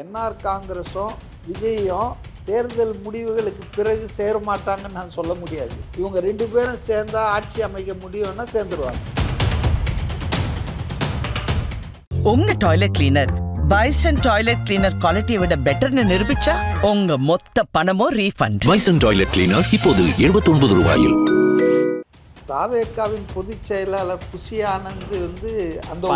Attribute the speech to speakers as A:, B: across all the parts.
A: NR காங்கிரஸும் விஜயும் தேர்தல் முடிவுகளுக்கு பிறகு சேர மாட்டாங்கன்னு நான் சொல்ல முடியாது. இவங்க ரெண்டு பேரும் சேர்ந்தா ஆட்சி அமைக்க முடியும்னா சேர்ந்துருவாங்க.
B: உங்க toilet cleaner Bison toilet cleaner குவாலிட்டியை விட பெட்டர்னு நிரூபிச்சா உங்க மொத்த பணமும் ரீஃபண்ட்
C: பைசன் டாய்லெட் கிளீனர் இப்போது 79 ரூபாயில்.
A: தாவேக்காவின் பொதுச் செயலாளர் புஷி ஆனந்த் வந்து அந்த.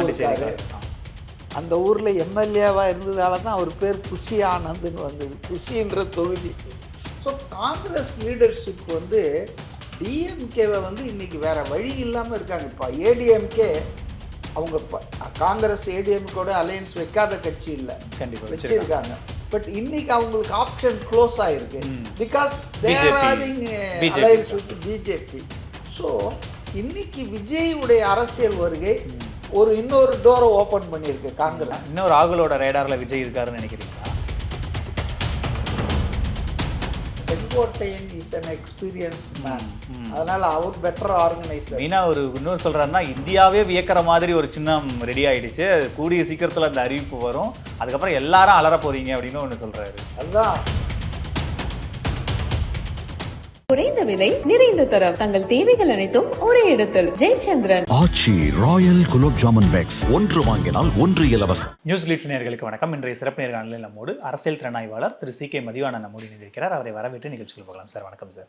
A: அந்த ஊரில் எம்எல்ஏவாக இருந்ததால தான் அவர் பேர் புஷி ஆனந்த்னு வந்தது. புஷின்ற தொகுதி. ஸோ காங்கிரஸ் லீடர்ஷிப் வந்து டிஎம்கேவை வந்து இன்னைக்கு வேற வழி இல்லாமல் இருக்காங்க. இப்போ ஏடிஎம்கே அவங்க காங்கிரஸ் ஏடிஎம்கோட அலையன்ஸ் வைக்காத கட்சி இல்லை.
D: கண்டிப்பா வச்சிருக்காங்க.
A: பட் இன்னைக்கு அவங்களுக்கு ஆப்ஷன் க்ளோஸ் ஆயிருக்கு.
D: ம்.
A: Because they
D: BJP.
A: Are having
D: BJP.
A: Alliance with BJP so இன்னைக்கு விஜய் உடைய அரசியல் வருகை ஒரு இன்னொரு டோரை ஓபன் பண்ணியிருக்கு காங்கிரஸ்.
D: இன்னும் ராகுலோட ரேடார்ல விஜய் இருக்காருன்னு நினைக்கிறீங்களா?
A: Sengottaiyan is an experience man. அதனால அவர் பெட்டர் ஆர்கனைசர்
D: மெயினா ஒரு இன்னொரு சொல்றாருன்னா இந்தியாவே வியக்கிற மாதிரி ஒரு சின்னம் ரெடி ஆயிடுச்சு. கூடிய சீக்கிரத்துல அந்த அறிவிப்பு வரும். அதுக்கப்புறம் எல்லாரும் அலற போறீங்க அப்படின்னு ஒன்று சொல்றாரு.
A: அதுதான்
E: குறைந்த விலை நிறைந்த தரம். தங்கள் தேவைகள் அனைத்தும் ஒரே இடத்தில். Jayachandran.
F: Aachi royal gulab jamun packs. ஒன்று வாங்கினால் ஒன்று இலவசம்.
D: நியூஸ் லீட்ஸ் நேயர்களுக்கு வணக்கம். இன்றைய சிறப்பு நேர்காணலில் நம்மோடு அரசியல் திறனாய்வாளர் திரு சி கே மதிவானன் நம்மோடு இணைந்திருக்கிறார். அவரை வரவேற்று நிகழ்ச்சிகள் போகலாம் சார். வணக்கம் சார்.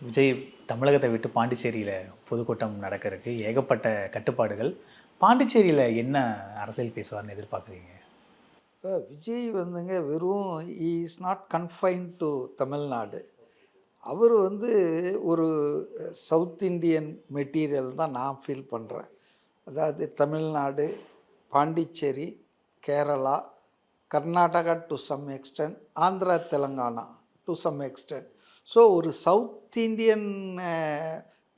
D: விஜய் தமிழகத்தை விட்டு பாண்டிச்சேரியில் பொதுக்கூட்டம் நடக்க இருக்கு ஏகப்பட்ட கட்டுப்பாடுகள். பாண்டிச்சேரியில் என்ன அரசியல் பேசுவார்னு எதிர்பார்க்குறீங்க?
A: இப்போ விஜய் வந்துங்க வெறும் is not confine to Tamil Nadu அவர் வந்து ஒரு சவுத் இந்தியன் மெட்டீரியல் தான் நான் ஃபீல் பண்ணுறேன் அதாவது Tamil Nadu Pondicherry Kerala Karnataka to some extent Andhra Telangana to some extent so ஒரு சவுத் இந்தியன்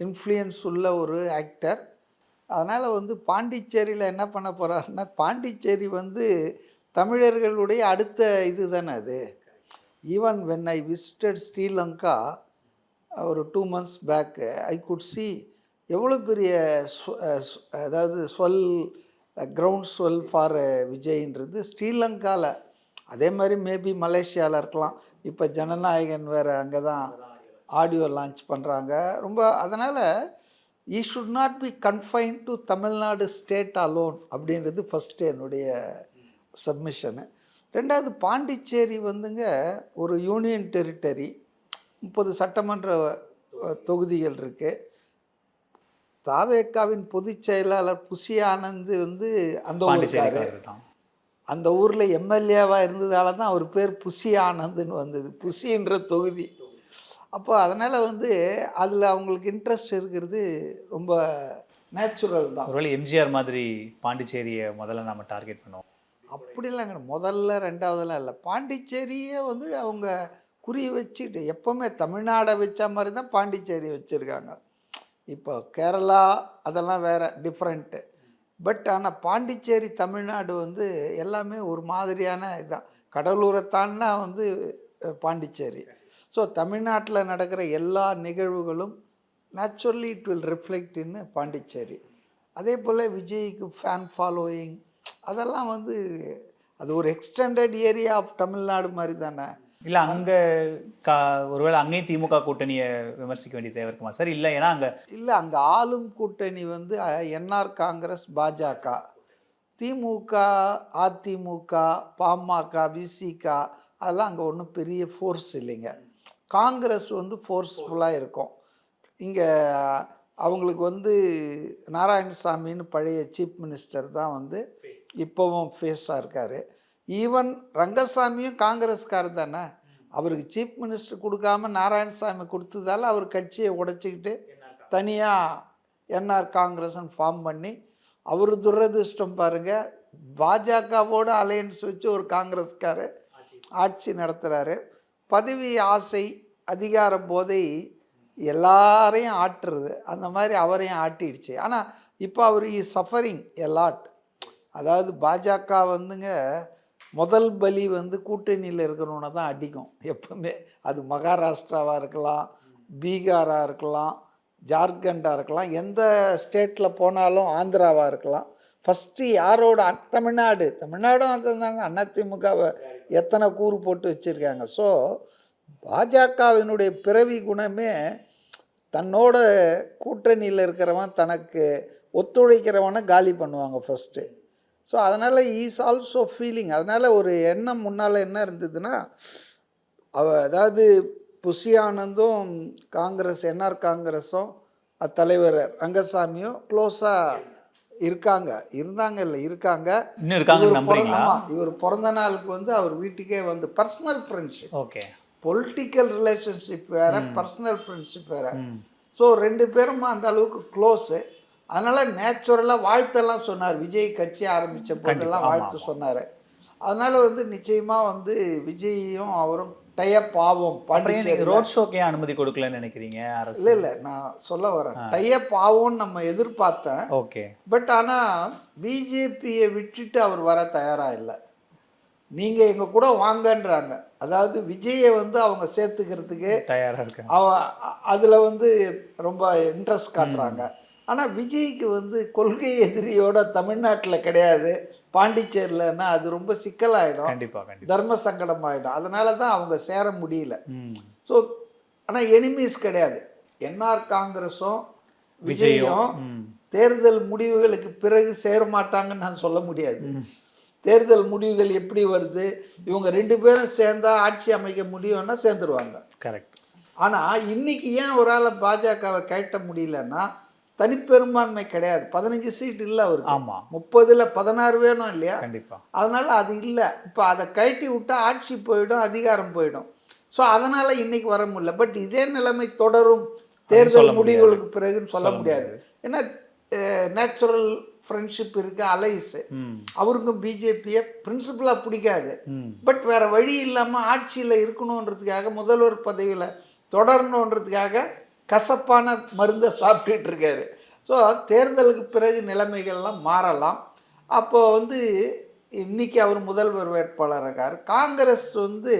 A: இன்ஃப்ளூயன்ஸ் உள்ள ஒரு ஆக்டர் அதனால் வந்து பாண்டிச்சேரியில் என்ன பண்ண போகிறாருன்னா பாண்டிச்சேரி வந்து தமிழர்களுடைய அடுத்த இது தானே அது. Even when I visited Sri Lanka ஒரு two months back I could see எவ்வளோ பெரிய அதாவது ஸ்வெல் கிரவுண்ட் ஸ்வெல் ஃபார் விஜய்ன்றது ஸ்ரீலங்காவில் அதே மாதிரி மேபி மலேசியாவில் இருக்கலாம். இப்போ ஜனநாயகன் வேறு அங்கே தான் ஆடியோ லான்ச் பண்ணுறாங்க ரொம்ப அதனால் he should not be confine to Tamil Nadu state alone அப்படின்றது ஃபஸ்ட்டு என்னுடைய சப்மிஷனு ரெண்டாவது பாண்டிச்சேரி வந்துங்க ஒரு யூனியன் டெரிட்டரி முப்பது சட்டமன்ற தொகுதிகள் இருக்குது தாவேக்காவின் பொதுச் செயலாளர் புஷி ஆனந்த் வந்து அந்த ஊருக்காரர் அந்த ஊரில் எம்எல்ஏவாக இருந்ததால தான் அவர் பேர் புஷி ஆனந்த்னு வந்தது. புஷின்ற தொகுதி. அப்போ அதனால் வந்து அதில் அவங்களுக்கு இன்ட்ரெஸ்ட் இருக்கிறது ரொம்ப நேச்சுரல் தான்.
D: ஒருவேளை எம்ஜிஆர் மாதிரி பாண்டிச்சேரியை முதல்ல நாம டார்கெட் பண்ணுவோம்.
A: அப்படிலாம் முதல்ல ரெண்டாவதுலாம் இல்லை. பாண்டிச்சேரியே வந்து அவங்க குறி வச்சுட்டு எப்போவுமே தமிழ்நாடை வச்ச மாதிரி தான் பாண்டிச்சேரி வச்சுருக்காங்க. இப்போ கேரளா அதெல்லாம் வேறு டிஃப்ரெண்ட்டு பட் ஆனால் பாண்டிச்சேரி தமிழ்நாடு வந்து எல்லாமே ஒரு மாதிரியான இதுதான் கடலூரை வந்து பாண்டிச்சேரி. ஸோ தமிழ்நாட்டில் நடக்கிற எல்லா நிகழ்வுகளும் naturally it will reflect in Pondicherry. அதே போல் விஜய்க்கு ஃபேன் ஃபாலோயிங் அதெல்லாம் வந்து அது ஒரு எக்ஸ்டெண்டட் ஏரியா ஆஃப் தமிழ்நாடு மாதிரி தானே.
D: இல்லை அங்கே கா ஒருவேளை அங்கேயும் திமுக கூட்டணியை விமர்சிக்க வேண்டிய தேவை இருக்குமா? சார் இல்லை ஏன்னா அங்கே
A: இல்லை அங்கே ஆளும் கூட்டணி வந்து என்ஆர் காங்கிரஸ் பாஜக. திமுக அதிமுக பாமக விசிக அதெல்லாம் அங்கே ஒன்றும் பெரிய ஃபோர்ஸ் இல்லைங்க. காங்கிரஸ் வந்து ஃபோர்ஸ்ஃபுல்லாக இருக்கும். இங்கே அவங்களுக்கு வந்து நாராயணசாமின்னு பழைய சீஃப் மினிஸ்டர் தான் வந்து இப்போவும் ஃபேஸாக இருக்கார். ஈவன் ரங்கசாமியும் காங்கிரஸ்காரர் தானே? அவருக்கு சீஃப் மினிஸ்டர் கொடுக்காம நாராயணசாமி கொடுத்ததால் அவர் கட்சியை உடைச்சிக்கிட்டு தனியாக என்ஆர் காங்கிரஸ்ன்னு ஃபார்ம் பண்ணி அவர் துரதிர்ஷ்டம் பாருங்கள் பாஜகவோட அலையன்ஸ் வச்சு ஒரு காங்கிரஸ்காரர் ஆட்சி நடத்துகிறாரு பதவி ஆசை அதிகார போதை எல்லாரையும் ஆட்டுறது. அந்த மாதிரி அவரையும் ஆட்டிடுச்சு. ஆனால் இப்போ அவர் இ சஃபரிங் எலாட் அதாவது பாஜக வந்துங்க முதல் பலி வந்து கூட்டணியில் இருக்கிறவனை தான் அடிக்கும். எப்பவுமே அது மகாராஷ்டிராவாக இருக்கலாம் பீகாராக இருக்கலாம் ஜார்க்கண்டாக இருக்கலாம் எந்த ஸ்டேட்டில் போனாலும் ஆந்திராவாக இருக்கலாம். ஃபஸ்ட்டு யாரோட தமிழ்நாடு. தமிழ்நாடும் அதுதாங்க. அதிமுகவை எத்தனை கூறு போட்டு வச்சுருக்காங்க. ஸோ பாஜகவினுடைய பிறவி குணமே தன்னோட கூட்டணியில் இருக்கிறவன் தனக்கு ஒத்துழைக்கிறவனை காலி பண்ணுவாங்க ஃபஸ்ட்டு ஸோ அதனால் ஈஸ் ஆல்சோ ஃபீலிங் அதனால் ஒரு எண்ணம் முன்னால் என்ன இருந்ததுன்னா அவ அதாவது புஷி ஆனந்தும் காங்கிரஸ் என்ஆர் காங்கிரஸும் தலைவர் ரங்கசாமியும் க்ளோஸாக இருக்காங்க. இருந்தாங்க இல்லை இருக்காங்க.
D: இருக்காங்கன்னு
A: இவர் பிறந்த- நாளுக்கு வந்து அவர் வீட்டுக்கே வந்து personal friendship
D: okay
A: political relationship வேற பர்சனல் ஃப்ரெண்ட்ஷிப் வேற. ஸோ ரெண்டு பேரும் அந்த அளவுக்கு க்ளோஸு அதனால நேச்சுரலாக வாழ்த்தெல்லாம் சொன்னார். விஜய் கட்சி ஆரம்பித்த போதெல்லாம் வாழ்த்து சொன்னார். அதனால வந்து நிச்சயமா வந்து விஜயும் அவரும் டைப் ஆகும் பாண்டிச்சேரி
D: ரோட் ஷோக்கே அனுமதி கொடுக்கலன்னு நினைக்கிறீங்க அரசு?
A: இல்லை இல்லை. நான் சொல்ல வரேன். டைப் ஆகும்னு நம்ம எதிர்பார்த்தேன்.
D: ஓகே.
A: பட் ஆனால் பிஜேபியை விட்டுட்டு அவர் வர தயாராக இல்லை. நீங்கள் எங்கள் கூட வாங்கன்றாங்க. அதாவது விஜயை வந்து அவங்க சேர்த்துக்கிறதுக்கு
D: தயாரா இருக்கேன்
A: அவ அதில் வந்து ரொம்ப இன்ட்ரெஸ்ட் காட்டுறாங்க. ஆனால் விஜய்க்கு வந்து கொள்கை எதிரியோட தமிழ்நாட்டில் கிடையாது. பாண்டிச்சேரியிலன்னா அது ரொம்ப சிக்கலாயிடும்.
D: கண்டிப்பா கண்டிப்பா.
A: தர்ம சங்கடம் ஆகிடும் அதனால தான் அவங்க சேர முடியல. ஸோ ஆனால் எனிமீஸ் கிடையாது. என்ஆர் காங்கிரஸும்
D: விஜயும்
A: தேர்தல் முடிவுகளுக்கு பிறகு சேர மாட்டாங்கன்னு நான் சொல்ல முடியாது. தேர்தல் முடிவுகள் எப்படி வருது? இவங்க ரெண்டு பேரும் சேர்ந்தா ஆட்சி அமைக்க முடியும்னா சேர்ந்துருவாங்க.
D: கரெக்ட்.
A: ஆனால் இன்னைக்கு ஏன் ஒரு ஆளை பாஜகவை கழட்ட முடியலன்னா தனிப்பெரும்பான்மை கிடையாது. பதினஞ்சு சீட் இல்லை அவருக்கு.
D: ஆமா.
A: முப்பதுல பதினாறு வேணும் இல்லையா?
D: கண்டிப்பா.
A: அதனால அது இல்லை. இப்போ அதை கழட்டி விட்டா ஆட்சி போயிடும் அதிகாரம் போயிடும். ஸோ அதனால இன்னைக்கு வர முடியல. பட் இதே நிலைமை தொடரும். தேர்தல். முடிவுகளுக்கு பிறகுன்னு சொல்ல முடியாது. ஏன்னா நேச்சுரல் ஃப்ரெண்ட்ஷிப் இருக்கு அலைஸ் அவருக்கும் பிஜேபியை பிரின்சிபலாக பிடிக்காது. பட் வேற வழி இல்லாமல் ஆட்சியில் இருக்கணுன்றதுக்காக முதல்வர் பதவியில் தொடரணுன்றதுக்காக கசப்பான மருந்தை சாப்பிட்டுட்டு இருக்காரு ஸோ தேர்தலுக்கு பிறகு நிலைமைகள்லாம் மாறலாம். அப்போ வந்து இன்னைக்கு அவர் முதல்வர் வேட்பாளர் இருக்கார் காங்கிரஸ் வந்து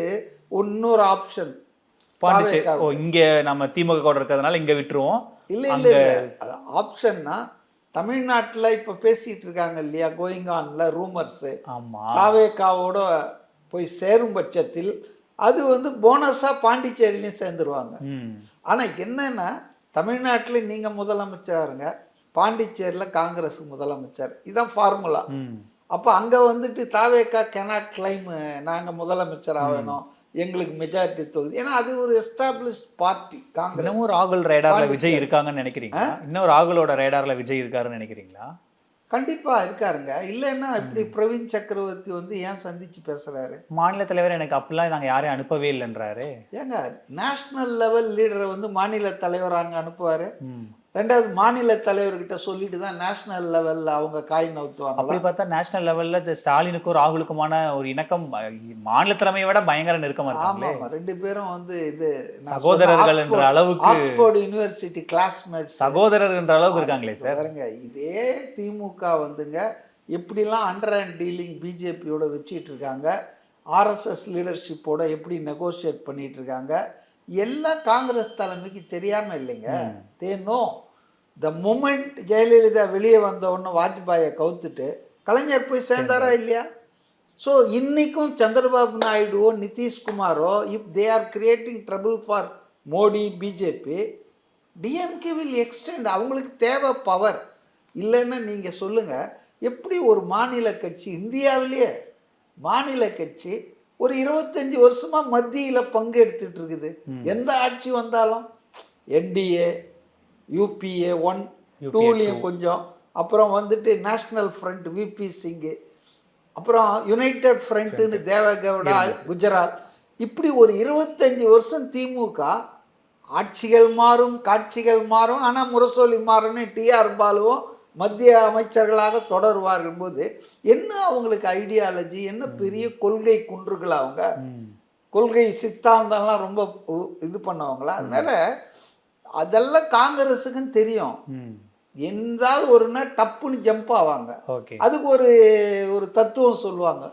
A: இன்னொரு ஆப்ஷன்.
D: பாண்டிச்சேரி ஓ இங்க நம்ம திமுக கூட இருக்கிறதுனால இங்க விட்டுருவோம்.
A: இல்லை இல்லை ஆப்ஷன்னா தமிழ்நாட்டில் இப்போ பேசிகிட்டு இருக்காங்க இல்லையா கோயிங் ஆன்ல ரூமர்ஸு.
D: ஆமா.
A: தாவேக்காவோட போய் சேரும் பட்சத்தில் அது வந்து போனஸாக பாண்டிச்சேரிலையும் சேர்ந்துருவாங்க. ஆனால் என்னன்னா தமிழ்நாட்டில் நீங்கள் முதலமைச்சராக இருங்க பாண்டிச்சேரியில் காங்கிரஸ் முதலமைச்சர். இதான் ஃபார்முலா அப்போ அங்கே வந்துட்டு தாவேக்கா கெனாட் கிளைம் நாங்கள் முதலமைச்சர் ஆகணும். எங்களுக்கு மெஜாரிட்டி தொகுதி. ஏன்னா அது ஒரு எஸ்டாப்ளிஷ்ட் பார்ட்டி காங்கிரஸ்.
D: இன்னமும் ராகுல் ரேடார்ல. விஜய் இருக்காங்கன்னு நினைக்கிறீங்களா? இன்னும் ராகுலோட ரேடார்ல விஜய் இருக்காருன்னு நினைக்கிறீங்களா?
A: கண்டிப்பாக இருக்காருங்க. இல்லைன்னா இப்படி பிரவீன் சக்கரவர்த்தி வந்து ஏன் சந்திச்சு பேசுகிறாரு
D: மாநில தலைவர் எனக்கு அப்படிலாம் நாங்க யாரையும் அனுப்பவே இல்லைன்றாரு.
A: ஏங்க நேஷ்னல் லெவல் லீடரை வந்து மாநில தலைவர் அங்கே அனுப்புவார் ரெண்டாவது மாநில தலைவர்கிட்ட சொல்லிட்டு தான் நேஷ்னல் லெவலில் அவங்க காய் நவுத்துவாங்களா?
D: அப்படி பார்த்தா நேஷனல் லெவல்ல இந்த ஸ்டாலினுக்கும் ராகுலுக்குமான ஒரு இணக்கம் மாநில தலைமையை விட பயங்கர நெருக்கமா
A: ஆமா
D: இருக்காங்களே.
A: ஆமா ரெண்டு பேரும் வந்து இது
D: சகோதரர்கள் என்ற அளவுக்கு-
A: ஆக்ஸ்போர்ட் யூனிவர்சிட்டி கிளாஸ்மேட்ஸ்
D: சகோதரர் என்ற அளவுக்கு இருக்காங்களே சார்.
A: பாருங்க இதே திமுக வந்துங்க எப்படிலாம் அண்டர் அண்ட் டீலிங் பிஜேபியோட வச்சிட்டு இருக்காங்க. ஆர்எஸ்எஸ் லீடர்ஷிப்போட எப்படி நெகோஷியேட் பண்ணிட்டு இருக்காங்க. எல்லாம் காங்கிரஸ் தலைமைக்கு தெரியாம இல்லைங்க. They know the moment Jayalalithaa வெளியே வந்தவொன்னு வாஜ்பாயை கவுத்துட்டு கலைஞர் போய் சேர்ந்தாரா இல்லையா? ஸோ இன்னைக்கும் சந்திரபாபு நாயுடுவோ நிதிஷ்குமாரோ if they are creating trouble for Modi BJP DMK will extend அவங்களுக்கு தேவை பவர் இல்லைன்னா நீங்கள் சொல்லுங்கள் எப்படி ஒரு மாநில கட்சி இந்தியாவிலேயே மாநில கட்சி ஒரு இருபத்தஞ்சி வருஷமாக மத்தியில் பங்கு எடுத்துட்டு இருக்குது எந்த ஆட்சி வந்தாலும்? என்டிஏ யூபிஏ ஒன் டூலையும் கொஞ்சம். அப்புறம் வந்துட்டு நேஷ்னல் ஃப்ரண்ட் விபி சிங்கு அப்புறம் யுனைடெட் ஃப்ரண்ட்டுன்னு தேவகவுடா குஜராத். இப்படி ஒரு இருபத்தஞ்சி வருஷம் திமுக ஆட்சிகள் மாறும் காட்சிகள் மாறும். ஆனால் முரசொலி மாறும்னு டிஆர் பாலுவும் மத்திய அமைச்சர்களாக தொடருவார்கள் போது என்ன அவங்களுக்கு ஐடியாலஜி என்ன பெரிய கொள்கை குன்றுகள் அவங்க. கொள்கை சித்தாந்தம்லாம் ரொம்ப இது பண்ணவங்களா? அதனால அதெல்லாம் காங்கிரஸுக்குன்னு தெரியும்.
D: ம்.
A: எந்தாவது ஒரு நாள் டப்புன்னு ஜம்ப் ஆவாங்க. அதுக்கு ஒரு ஒரு தத்துவம் சொல்லுவாங்க.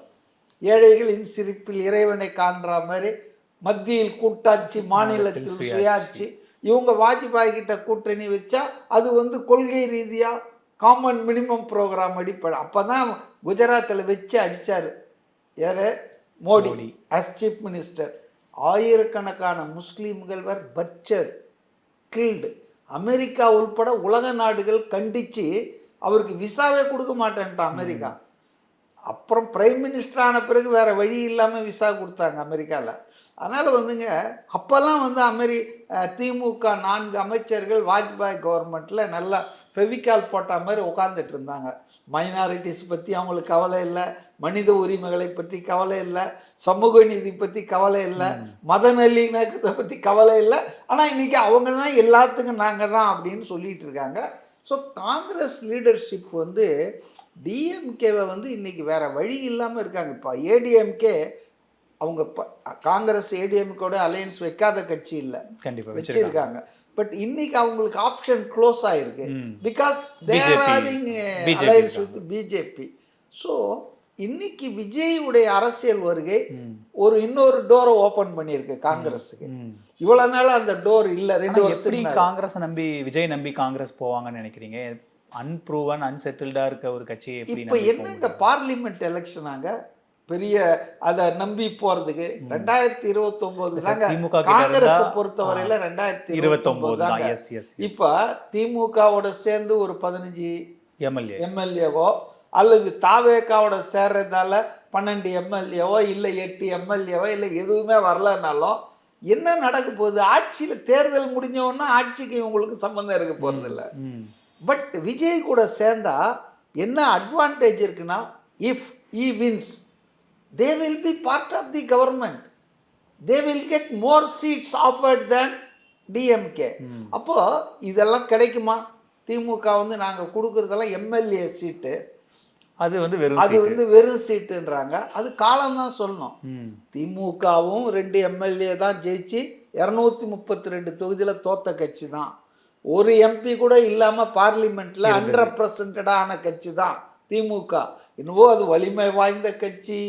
A: ஏழைகளின் சிரிப்பில் இறைவனை காண்ற மாதிரி மத்தியில் கூட்டாட்சி மாநிலத்தில்
D: சுயாட்சி.
A: இவங்க வாஜ்பாய் கிட்ட கூட்டணி வச்சா அது வந்து கொள்கை ரீதியா காமன் மினிமம் ப்ரோக்ராம் அடிப்படை. அப்போ தான் குஜராத்தில் வச்சு அடித்தார் யார்? மோடி. as சீஃப் மினிஸ்டர் ஆயிரக்கணக்கான முஸ்லீம்கள் வர் பட்சர் கில்டு அமெரிக்கா உள்பட உலக நாடுகள் கண்டித்து அவருக்கு விசாவே கொடுக்க மாட்டேன்ட்டான் அமெரிக்கா. அப்புறம் பிரைம் மினிஸ்டர் ஆன பிறகு வேறு வழி இல்லாமல் விசா கொடுத்தாங்க அமெரிக்காவில் அதனால் வந்துங்க அப்போல்லாம் வந்து அமெரி திமுக நான்கு அமைச்சர்கள் வாஜ்பாய் கவர்மெண்ட்டில் நல்லா ஃபெவிகால் போட்ட மாதிரி உட்காந்துட்டு இருந்தாங்க. மைனாரிட்டிஸ் பற்றி அவங்களுக்கு கவலை இல்லை. மனித உரிமைகளை பற்றி கவலை இல்லை சமூக நீதி பற்றி கவலை இல்லை மத நல்லிணக்கத்தை பற்றி கவலை இல்லை. ஆனால் இன்றைக்கி அவங்க தான் எல்லாத்துக்கும் நாங்கள் தான் அப்படின்னு சொல்லிட்டு இருக்காங்க. ஸோ காங்கிரஸ் லீடர்ஷிப் வந்து டிஎம்கேவை வந்து இன்னைக்கு வேற வழி இல்லாமல் இருக்காங்க. இப்போ ஏடிஎம்கே அவங்க காங்கிரஸ் ஏடிஎம்கேட அலையன்ஸ் வைக்காத கட்சி இல்லை.
D: கண்டிப்பா வச்சிருக்காங்க.
A: பட் இன்னைக்கு அவங்களுக்கு ஆப்ஷன் க்ளோஸ் ஆயிருக்கு. Because there
D: BJP
A: alliance. With BJP so இன்னைக்கு விஜயுடைய அரசியல் வருகை. ஒரு இன்னொரு டோரை ஓபன் பண்ணியிருக்கு காங்கிரஸுக்கு. இவ்வளவு நாள் அந்த டோர் இல்ல ரெண்டு வருஷத்துக்கு.
D: காங்கிரஸ் நம்பி விஜய் நம்பி காங்கிரஸ் போவாங்கன்னு நினைக்கிறீங்க? அன்ப்ரூவன் அன்செட்டில்டா இருக்க ஒரு எப்படி
A: இப்போ என்ன இந்த பார்லிமெண்ட் எலெக்ஷனாங்க பெரிய அதை நம்பி போறதுக்கு ரெண்டாயிரத்தி இருபத்தி ஒன்பது காங்கிரஸ் பொறுத்தவரையில ரெண்டாயிரத்தி
D: இருபத்தி ஒன்பது
A: இப்ப திமுகவோட சேர்ந்து ஒரு பதினஞ்சு
D: எம்எல்ஏ
A: எம்எல்ஏவோ அல்லது தாவேக்காவோட சேர்றதால பன்னெண்டு எம்எல்ஏவோ இல்லை எட்டு எம்எல்ஏவோ இல்லை எதுவுமே வரலனாலும் என்ன நடக்க போகுது? ஆட்சியில் தேர்தல் முடிஞ்சவொன்னா ஆட்சிக்கு இவங்களுக்கு சம்மந்தம் இருக்க போகிறதில்ல பட் விஜய் கூட சேர்ந்தா என்ன அட்வான்டேஜ் இருக்குன்னா if he wins they will be part of the government they will get more seats offered than DMK அப்போ இதெல்லாம் கிடைக்குமா? திமுக வந்து நாங்கள் கொடுக்குறதெல்லாம் எம்எல்ஏ சீட்டு
D: அது வந்து வெறும்
A: அது. வந்து வெறும் சீட்டுன்றாங்க. அது காலம்தான் சொல்லணும்.
D: ம்.
A: திமுகவும் ரெண்டு எம்எல்ஏ தான் ஜெயிச்சு இரநூத்தி முப்பத்தி ரெண்டு தொகுதியில் தோத்த கட்சி தான். ஒரு எம்பி கூட இல்லாமல் பார்லிமெண்ட்டில் அன்ரெப்ரசன்டடான கட்சி தான் திமுக. இன்னவோ அது வலிமை வாய்ந்த கட்சி.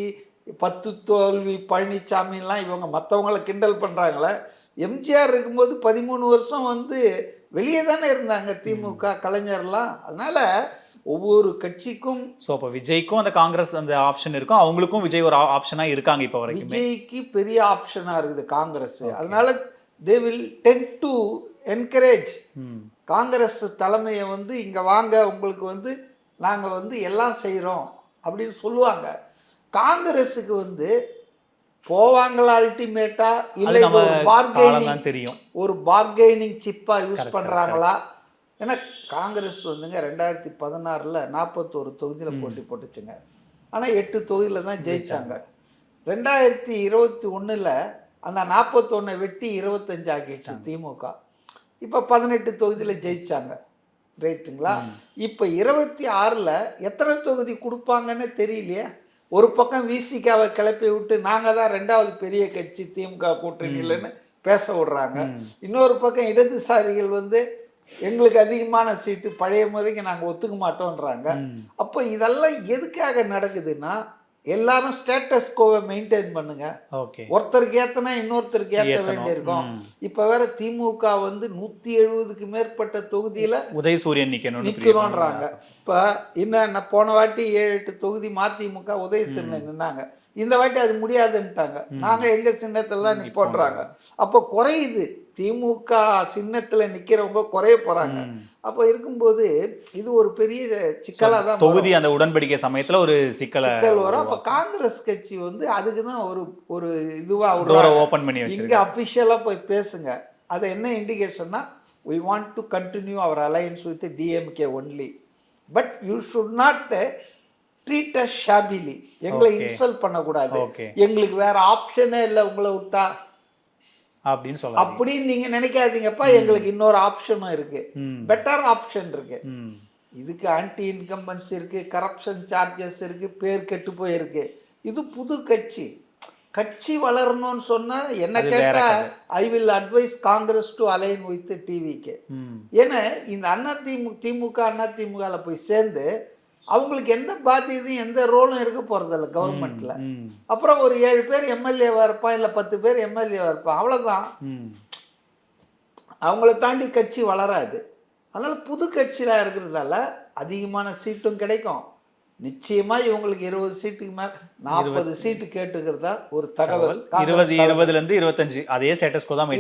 A: பத்து தோல்வி பழனிசாமிலாம் இவங்க மற்றவங்கள கிண்டல் பண்ணுறாங்களே எம்ஜிஆர் இருக்கும்போது பதிமூணு வருஷம் வந்து வெளியே தானே இருந்தாங்க திமுக கலைஞர்லாம். அதனால் ஒவ்வொரு கட்சிக்கும்
D: ஸோ அப்போ விஜய்க்கும் அந்த காங்கிரஸ் அந்த ஆப்ஷன் இருக்கும். அவங்களுக்கும் விஜய் ஒரு ஆப்ஷனா இருக்காங்க இப்போ வரைக்குமே.
A: விஜய்க்கு பெரிய ஆப்ஷனாக இருக்குது காங்கிரஸ். அதனால they will tend to encourage Congress தலைமையை வந்து இங்கே வாங்க உங்களுக்கு வந்து நாங்கள் வந்து எல்லாம் செய்கிறோம் அப்படின்னு சொல்லுவாங்க. காங்கிரஸுக்கு வந்து போவாங்களா அல்டிமேட்டா இல்லை ஒரு பார்கெனிங்
D: தெரியும்.
A: ஒரு பார்கெனிங் சிப்பாக யூஸ் பண்ணுறாங்களா ஏன்னா காங்கிரஸ் வந்துங்க ரெண்டாயிரத்தி பதினாறில் நாற்பத்தோரு தொகுதியில் போட்டி போட்டுச்சுங்க. ஆனால் எட்டு தொகுதியில் தான் ஜெயிச்சாங்க. ரெண்டாயிரத்தி இருபத்தி ஒன்றில் அந்த நாற்பத்தொன்னை வெட்டி இருபத்தஞ்சு ஆக்கிடுச்சு திமுக. இப்போ பதினெட்டு தொகுதியில் ஜெயிச்சாங்க. ரைட்டுங்களா? இப்போ இருபத்தி ஆறில் எத்தனை தொகுதி கொடுப்பாங்கன்னு தெரியலையே. ஒரு பக்கம் விசிகாவை கிளப்பி விட்டு நாங்கள் தான் ரெண்டாவது பெரிய கட்சி திமுக கூட்டணியிலன்னு பேச விடுறாங்க. இன்னொரு பக்கம் இடதுசாரிகள் வந்து எங்களுக்கு அதிகமான சீட்டு பழைய முறைக்கு நாங்கள் ஒத்துக்க மாட்டோன்றாங்க. அப்போ இதெல்லாம் எதுக்காக நடக்குதுன்னா எல்லாரும் ஸ்டேட்டஸ் கோவை மெயின்டைன் பண்ணுங்க. ஒருத்தருக்கு ஏத்தனா இன்னொருத்தருக்கு ஏத்த
D: ஏத்தணும்.
A: வேண்டியிருக்கும். இப்ப வேற திமுக வந்து நூத்தி எழுபதுக்கு மேற்பட்ட தொகுதியில
D: உதய் சூரியன் நிக்கணும்னு
A: நிக்கணும்ன்றாங்க. இப்ப என்ன போன வாட்டி ஏழு எட்டு தொகுதி மதிமுக உதய சின்ன நின்னாங்க. இந்த வாட்டி அது முடியாதுன்ட்டாங்க. நாங்க எங்க சின்னத்துல தான் நிப்போன்றாங்க. அப்போ குறையுது. திமுக சின்னத்துல நிக்கிறவங்க குறைய போறாங்க. அப்போ இருக்கும்போது இது ஒரு பெரிய சிக்கலா தான்.
D: தொகுதி அந்த உடன்படிக்கை சமயத்துல ஒரு சிக்கலை
A: சிக்கல் வரும். அப்ப காங்கிரஸ் கட்சி வந்து அதுக்கு தான் ஒரு ஒரு இதுவா
D: டோரை
A: ஒரு
D: ஓபன் பண்ணி
A: இங்க அபிஷியலா போய் பேசுங்க. அது என்ன இண்டிகேஷன்னா we want to continue our alliance with DMK only but you should not treat us shabbily எங்களை. இன்சல்ட் பண்ணக்கூடாது. எங்களுக்கு வேற ஆப்ஷனே இல்லை உங்களை விட்டா.
D: அப்படின்னு சொல்லலாம்
A: அப்படின்னு நீங்க நினைக்காதீங்கப்பா எங்களுக்கு இன்னொரு ஆப்ஷனும் இருக்கு. பெட்டர் ஆப்ஷன் இருக்கு. இதுக்கு ஆன்டி இன்கம்பன்ஸ் இருக்கு கரப்ஷன் சார்ஜஸ் இருக்கு பேர் கெட்டு போயிருக்கு. இது புது கட்சி. கட்சி வளரணும்னு சொன்னா என்ன கேட்டா. I will advise Congress to align with டிவிக்கு ஏன்னா இந்த அண்ணா திமுக திமுக அண்ணா திமுகல போய் சேர்ந்து அவங்களுக்கு எந்த பாத்தியதையும் எந்த ரோலும் இருக்க போறதில்ல கவர்மெண்ட்ல அப்புறம் ஒரு ஏழு பேர் எம்எல்ஏவா இருப்பான் இல்ல பத்து பேர் எம்எல்ஏவா இருப்பான் அவ்வளவுதான்.
D: ம்.
A: அவங்கள தாண்டி கட்சி வளராது. அதனால் புது கட்சியில் இருக்கிறதால அதிகமான சீட்டும் கிடைக்கும். நிச்சயமா இவங்களுக்கு இருபது சீட்டுக்கு மேல நாற்பது சீட்டு கேட்டுக்கிறதா ஒரு தகவல்.
D: இருபது. இருபதுல இருந்து இருபத்தஞ்சு. அதே ஸ்டேட்டஸ்கோ தான்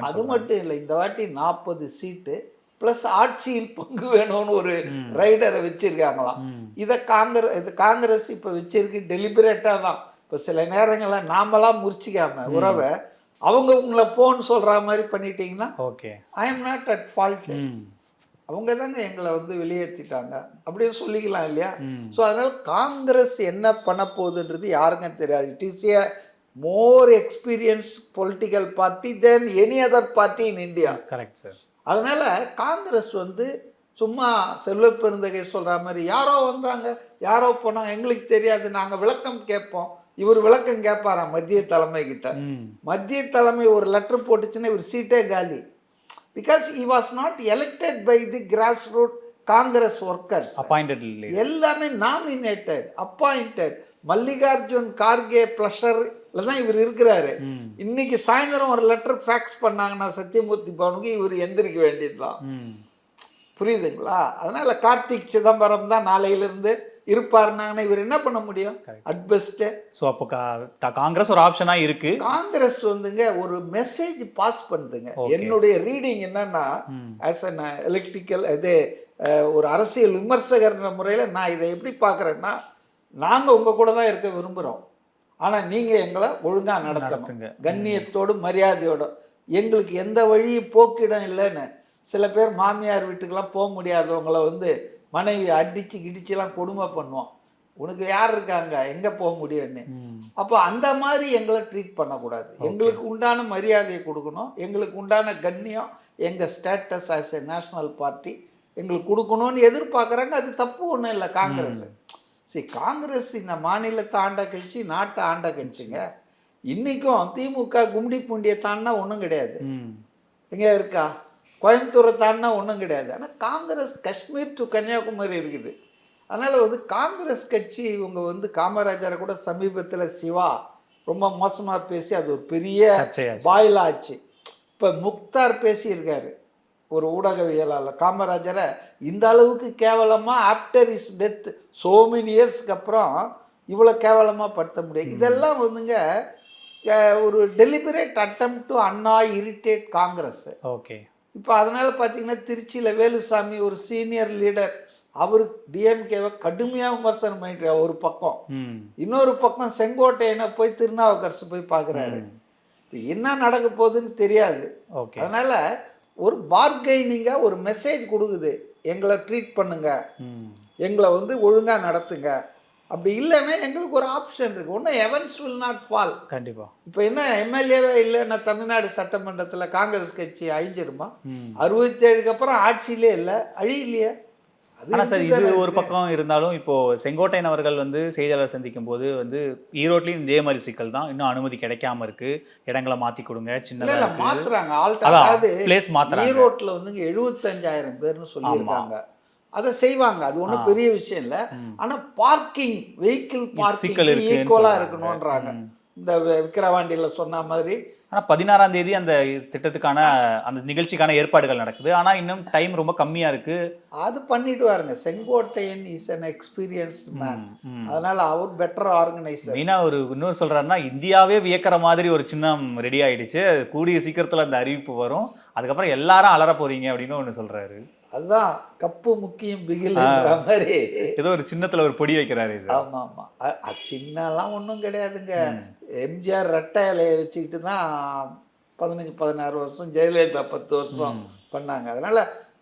A: அது. மட்டும் இல்லை இந்த வாட்டி நாற்பது சீட்டு ப்ளஸ் ஆட்சியில் பங்கு வேணும்னு ஒரு ரைடரை வச்சிருக்காங்களாம். இதை காங்கிரஸ் இது காங்கிரஸ் இப்போ வச்சிருக்கு டெலிபரேட்டாக தான். இப்போ சில நேரங்களில் நாமெல்லாம் முறிச்சிக்காம உறவை அவங்க உங்களை போன்னு சொல்ற மாதிரி பண்ணிட்டீங்கன்னா
D: okay.
A: I am not at fault அவங்க தாங்க எங்களை வந்து வெளியேற்றிட்டாங்க அப்படின்னு சொல்லிக்கலாம் இல்லையா. ஸோ அதனால காங்கிரஸ் என்ன பண்ண போகுதுன்றது யாருக்கும் தெரியாது. It is a more experience political party than any other party in India
D: correct sir
A: அதனால காங்கிரஸ் வந்து சும்மா செல்வ பெருந்தகை சொல்ற மாதிரி யாரோ வந்தாங்க யாரோ போனாங்க எங்களுக்கு தெரியாது நாங்க விளக்கம் கேட்போம். இவர் விளக்கம் கேட்பாராம் மத்திய தலைமை கிட்ட? மத்திய தலைமை ஒரு லெட்டர் போட்டுச்சுன்னா இவர் சீட்டே காலி. Because he was not elected by the grass root Congress workers
D: appointed
A: எல்லாமே நாமினேட்டட் அப்பாயிண்டட் மல்லிகார்ஜுன் கார்கே ப்ளஷர்ல தான் இவர் இருக்கிறாரு. இன்னைக்கு சாயந்தரம் ஒரு லெட்டர் ஃபேக்ஸ் பண்ணாங்கன்னா சத்யமூர்த்தி பவனுக்கு இவர் எந்திரிக்க வேண்டியதுதான். புரியுதுங்களா? அதனால கார்த்திக் சிதம்பரம் தான் நாளையிலிருந்து இருப்பாருனாங்கன்னா இவர் என்ன பண்ண முடியும்? அட் பெஸ்ட்டு
D: ஸோ அப்போ காங்கிரஸ் ஒரு ஆப்ஷனா இருக்கு.
A: காங்கிரஸ் வந்துங்க ஒரு மெசேஜ் பாஸ் பண்ணுதுங்க. என்னுடைய ரீடிங் என்னன்னா. ஆஸ் அன் எலக்ட்ரிக்கல் இது ஒரு அரசியல் விமர்சகர்ன்ற முறையில் நான் இதை எப்படி பார்க்குறேன்னா நாங்கள் உங்கள் கூட தான் இருக்க விரும்புகிறோம் ஆனால் நீங்கள் எங்களை ஒழுங்காக நடத்தணும்.
D: நடத்துங்க.
A: கண்ணியத்தோடு மரியாதையோட எங்களுக்கு எந்த வழியும் போக்கிடம் இல்லைன்னு சில பேர் மாமியார் வீட்டுக்கெல்லாம் போக முடியாதவங்கள வந்து மனைவி அடித்து கிடிச்சுலாம் கொடுமை பண்ணுவோம் உனக்கு யார் இருக்காங்க? எங்கே போக முடியும்னு. அப்போ அந்த மாதிரி எங்களை ட்ரீட் பண்ணக்கூடாது. எங்களுக்கு உண்டான மரியாதையை கொடுக்கணும். எங்களுக்கு உண்டான கண்ணியம் எங்கள் status as a national party எங்களுக்கு கொடுக்கணும்னு எதிர்பார்க்குறாங்க. அது தப்பு ஒன்றும் இல்லை காங்கிரஸ். சரி காங்கிரஸ் இந்த மாநிலத்தை ஆண்ட கட்சி நாட்டை ஆண்ட கட்சிங்க. இன்றைக்கும் திமுக கும்டி பூண்டியை தாண்டினா ஒன்றும் கிடையாது.
D: ம்.
A: எங்கே இருக்கா? கோயம்புத்தூரை தாண்டினா ஒன்றும் கிடையாது. ஆனால் காங்கிரஸ் காஷ்மீர் டு கன்னியாகுமரி இருக்குது. அதனால் வந்து காங்கிரஸ் கட்சி இவங்க வந்து காமராஜரை கூட சமீபத்தில் சிவா ரொம்ப மோசமாக பேசி அது ஒரு பெரிய. பாயில் ஆச்சு இப்போ முக்தார் பேசியிருக்காரு. ஒரு ஊடகவியலாளர் காமராஜரை இந்த அளவுக்கு கேவலமாக after his death so many இயர்ஸ்க்கு அப்புறம் இவ்வளோ கேவலமாக படுத்த முடியும் இதெல்லாம் வந்துங்க ஒரு deliberate attempt to Anna irritate Congress
D: okay.
A: இப்போ அதனால் பார்த்தீங்கன்னா திருச்சியில் வேலுசாமி ஒரு சீனியர் லீடர் அவர் டிஎம்கேவை கடுமையாக விமர்சனம் பண்ணிட்டு ஒரு பக்கம். இன்னொரு பக்கம் செங்கோட்டையனை போய் திருநாவுக்கரசு போய் பார்க்குறாரு என்ன நடக்க போகுதுன்னு தெரியாது.
D: ஓகே.
A: அதனால ஒரு பார்கெனிங்காக ஒரு மெசேஜ் கொடுக்குது. எங்களை ட்ரீட் பண்ணுங்க. எங்களை வந்து ஒழுங்காக நடத்துங்க. அப்படி இல்லைன்னா எங்களுக்கு ஒரு ஆப்ஷன் இருக்கு. ஒன்றும் எவன்ஸ் வில் நாட் ஃபால்
D: கண்டிப்பா.
A: இப்போ என்ன எம்எல்ஏவே இல்லைன்னா தமிழ்நாடு சட்டமன்றத்தில் காங்கிரஸ் கட்சி அழிஞ்சிருமா? அறுபத்தேழுக்கு அப்புறம் ஆட்சியிலே இல்லை அழியிலையே. அது
D: ஆனா சார் இது ஒரு. பக்கம் இருந்தாலும் இப்போ செங்கோட்டையன் அவர்கள் வந்து செய்தியாளர் சந்திக்கும் போது வந்து ஈரோட்லயும் இதே மாதிரி சிக்கல் தான். இன்னும் அனுமதி கிடைக்காம இருக்கு. இடங்களை மாத்தி கொடுங்க இருக்கு.
A: மாத்துறாங்க. அதாவது
D: place மாத்துறாங்க.
A: ஈரோட்ல வந்துங்க எழுபத்தஞ்சாயிரம் பேர்னு சொல்லியிருக்காங்க. அதை செய்வாங்க. அது ஒண்ணும் பெரிய விஷயம் இல்ல. ஆனா பார்க்கிங் வெஹிக்கிள் பார்க்கிங் ஈக்குவலா. இருக்கணும்ன்றாங்க. இந்த விக்கிரவாண்டியில சொன்ன மாதிரி
D: ஆனா பதினாறாம் தேதி அந்த திட்டத்துக்கான அந்த நிகழ்ச்சிக்கான ஏற்பாடுகள் நடக்குது. ஆனா இன்னும் டைம் ரொம்ப கம்மியா இருக்கு.
A: அது பண்ணிட்டு வாருங்க. Sengottaiyan is an experience man. அதனால அவர் பெட்டர் ஆர்கனைசர்
D: மெயினா ஒரு இன்னொரு சொல்றாருன்னா இந்தியாவே வியக்கிற மாதிரி ஒரு சின்னம் ரெடி ஆயிடுச்சு. கூடிய சீக்கிரத்துல அந்த அறிவிப்பு வரும். அதுக்கப்புறம் எல்லாரும் அலற போறீங்க அப்படின்னு ஒண்ணு சொல்றாரு.
A: அதுதான் கப்பு முக்கியம் பிகில்ன்ற மாதிரி.
D: ஏதோ ஒரு சின்னத்துல ஒரு பொடி வைக்கிறாரு
A: ஆமா ஆமா சின்னலாம் ஒன்றும் கிடையாதுங்க. எம்ஜிஆர் ரெட்டை இலையை வச்சுக்கிட்டு தான் பதினஞ்சு பதினாறு வருஷம் ஜெயலலிதா பத்து வருஷம் பண்ணாங்க. அதனால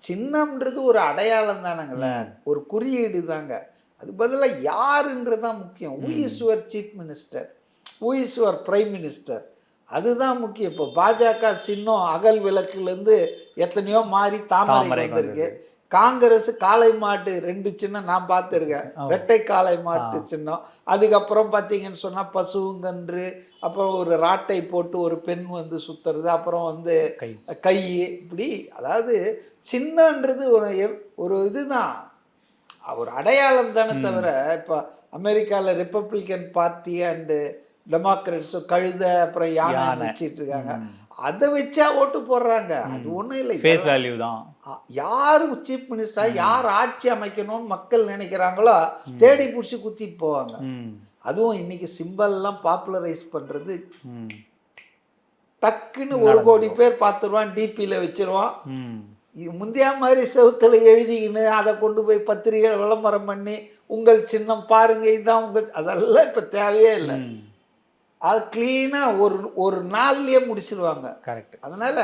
A: சின்னம்ன்றது ஒரு அடையாளம் தானங்கள. ஒரு குறியீடு தாங்க. அது பதிலாக யாருன்றது தான் முக்கியம். Who is your chief minister who is your prime minister அதுதான் முக்கியம். இப்போ பாஜக சின்னம் அகல் விளக்குலேருந்து எத்தனையோ மாறி தாமரை வந்திருக்கு. காங்கிரஸ் காளை மாட்டு ரெண்டு சின்னம் நான் பார்த்துருக்கேன். ரெட்டை காளை மாட்டு சின்னம். அதுக்கப்புறம் பார்த்தீங்கன்னு சொன்னால் பசுங்கன்று அப்புறம் ஒரு ராட்டை போட்டு ஒரு பெண் வந்து சுத்துறது அப்புறம் வந்து
D: கை.
A: இப்படி அதாவது சின்னன்றது ஒரு ஒரு இதுதான். ஒரு அடையாளம் தானே தவிர இப்போ அமெரிக்காவில் ரிப்பப்ளிகன் பார்ட்டி அண்டு டெமோக்ரட்ஸ் கழுத அப்புறம் யானை
D: யானை.
A: வச்சிட்டு இருக்காங்க. அதை வச்சா ஓட்டு போடுறாங்க. அது ஒண்ணும் இல்லை.
D: ஃபேஸ் வேல்யூ தான்.
A: யார் சீஃப் மினிஸ்டர் யார் ஆட்சி அமைக்கணும்னு மக்கள் நினைக்கிறாங்களோ தேடி பிடிச்சி குத்திட்டு போவாங்க. அதுவும் இன்னைக்கு சிம்பல்லாம் பாப்புலரைஸ் பண்றது
D: ம்.
A: டக்குன்னு ஒரு கோடி பேர் பார்த்துருவான் டிபியில் வச்சிருவான். முந்தைய மாதிரி செவுத்துல எழுதிக்கின்னு அதை கொண்டு போய் பத்திரிகை விளம்பரம் பண்ணி உங்கள் சின்னம் பாருங்க இதுதான் உங்கள் அதெல்லாம் இப்போ தேவையே இல்லை. அது க்ளீனாக ஒரு ஒரு நாள்லயே முடிச்சிருவாங்க.
D: கரெக்ட்
A: அதனால்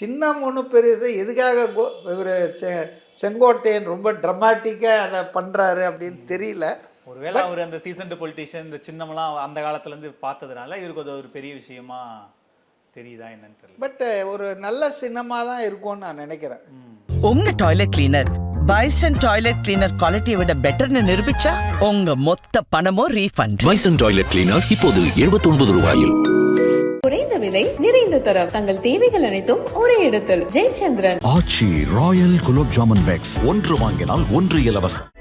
A: சின்னம் ஒன்றும் பெருசு எதுக்காக இவர் செங்கோட்டையன் ரொம்ப ட்ரமாட்டிக்காக அதை பண்ணுறாரு அப்படின்னு தெரியல.
D: ஒருவேளை அவர் அந்த சீசன்டு பொலிட்டிஷியன் இந்த சின்னம்லாம் அந்த காலத்துல இருந்து பார்த்ததுனால இவருக்கு அது ஒரு பெரிய விஷயமா தெரியுதா என்னன்னு தெரியல.
A: பட் ஒரு நல்ல சின்னமாக தான் இருக்கும்னு நான் நினைக்கிறேன்.
B: உங்க toilet cleaner Bison toilet cleaner குவாலிட்டியை விட பெட்டர்னு நிரூபிச்சா உங்க மொத்த பணமும் ரீஃபண்ட்
C: பைசன் டாய்லெட் கிளீனர் இப்போது 79 ரூபாயில்.
E: குறைந்த விலை நிறைந்த தரம். தங்கள் தேவைகள் அனைத்தும் ஒரே இடத்தில். ஜெயச்சந்திரன்.
F: ஆச்சி ராயல் குலோப் ஜாமுன் பேக்ஸ் ஒன்று வாங்கினால் ஒன்று இலவசம்.